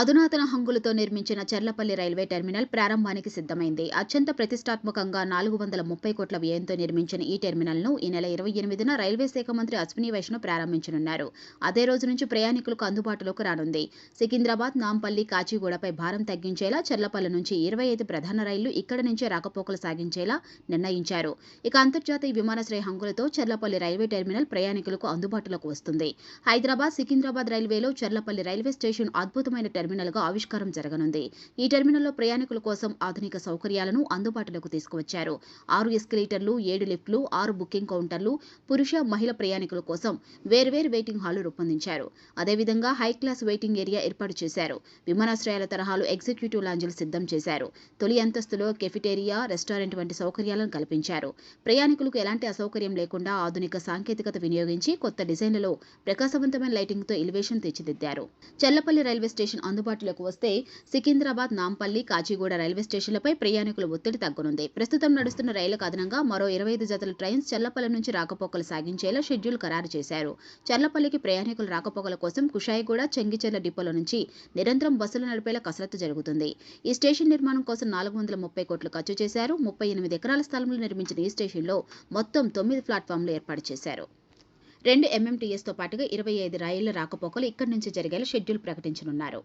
అధునాతన హంగులతో నిర్మించిన చర్లపల్లి రైల్వే టెర్మినల్ ప్రారంభానికి సిద్ధమైంది. అత్యంత ప్రతిష్టాత్మకంగా నాలుగు వందల ముప్పై కోట్ల వ్యయంతో నిర్మించిన ఈ టెర్మినల్ను ఈ నెల ఇరవై ఎనిమిదిన రైల్వే శాఖ మంత్రి అశ్విని వైష్ణవ్ ప్రారంభించనున్నారు. అదే రోజు నుంచి ప్రయాణికులకు అందుబాటులోకి రానుంది. సికింద్రాబాద్ నాంపల్లి కాచిగూడపై భారం తగ్గించేలా చర్లపల్లి నుంచి ఇరవై ఐదు ప్రధాన రైళ్ళు ఇక్కడి నుంచే రాకపోకలు సాగించేలా నిర్ణయించారు. ఇక అంతర్జాతీయ విమానాశ్రయ హంగులతో చర్లపల్లి రైల్వే టెర్మినల్ ప్రయాణికులకు అందుబాటులోకి వస్తుంది. హైదరాబాద్ సికింద్రాబాద్ రైల్వేలో చర్లపల్లి రైల్వే స్టేషన్ అద్భుతమైన టెర్మినల్గా ఆవిష్కారం జరగనుంది. ఈ టెర్మినల్లో ప్రయాణికుల కోసం ఆధునిక సౌకర్యాలను అందుబాటులోకి తీసుకువచ్చారు. ఆరు ఎస్కలేటర్లు ఏడు లిఫ్ట్లు ఆరు బుకింగ్ కౌంటర్లు పురుష మహిళ ప్రయాణికుల కోసం వేర్వేరు వెయిటింగ్ హాలు రూపొందించారు. అదేవిధంగా హై క్లాస్ వెయిటింగ్ ఏరియా ఏర్పాటు చేశారు. విమానాశ్రయాల తరహాలు ఎగ్జిక్యూటివ్ లాంజ్లు సిద్ధం చేశారు. తొలి అంతస్తులో కెఫిటేరియా రెస్టారెంట్ వంటి సౌకర్యాలను కల్పించారు. ప్రయాణికులకు ఎలాంటి అసౌకర్యం లేకుండా ఆధునిక సాంకేతికత వినియోగించి కొత్త డిజైన్లలో ప్రకాశవంతమైన లైటింగ్తో ఎలివేషన్ తీర్చిదిద్దారు. చెల్లపల్లి రైల్వే స్టేషన్ అందుబాటులోకి వస్తే సికింద్రాబాద్ నాంపల్లి కాచిగూడ రైల్వే స్టేషన్లపై ప్రయాణికుల ఒత్తిడి తగ్గనుంది. ప్రస్తుతం నడుస్తున్న రైళ్ళకు అదనంగా మరో ఇరవై ఐదు జతల ట్రైన్స్ చెల్లపల్లి నుంచి రాకపోకలు సాగించేలా షెడ్యూల్ ఖరారు చేశారు. చెల్లపల్లికి ప్రయాణికుల రాకపోకల కోసం కుషాయిగూడ చెంగిచెర్ల డిపోల నుంచి నిరంతరం బస్సులు నడిపేలా కసరత్తు జరుగుతుంది. ఈ స్టేషన్ నిర్మాణం కోసం నాలుగు వందల ముప్పై కోట్లు ఖర్చు చేశారు. ముప్పై ఎనిమిది ఎకరాల స్థలంలో నిర్మించిన ఈ స్టేషన్లో మొత్తం తొమ్మిది ప్లాట్ఫామ్లు ఏర్పాటు చేశారు. రెండు ఎంఎంటీఎస్తో పాటుగా ఇరవై ఐదు రైళ్ళ రాకపోకలు ఇక్కడి నుంచి జరిగేలా షెడ్యూల్ ప్రకటించనున్నారు.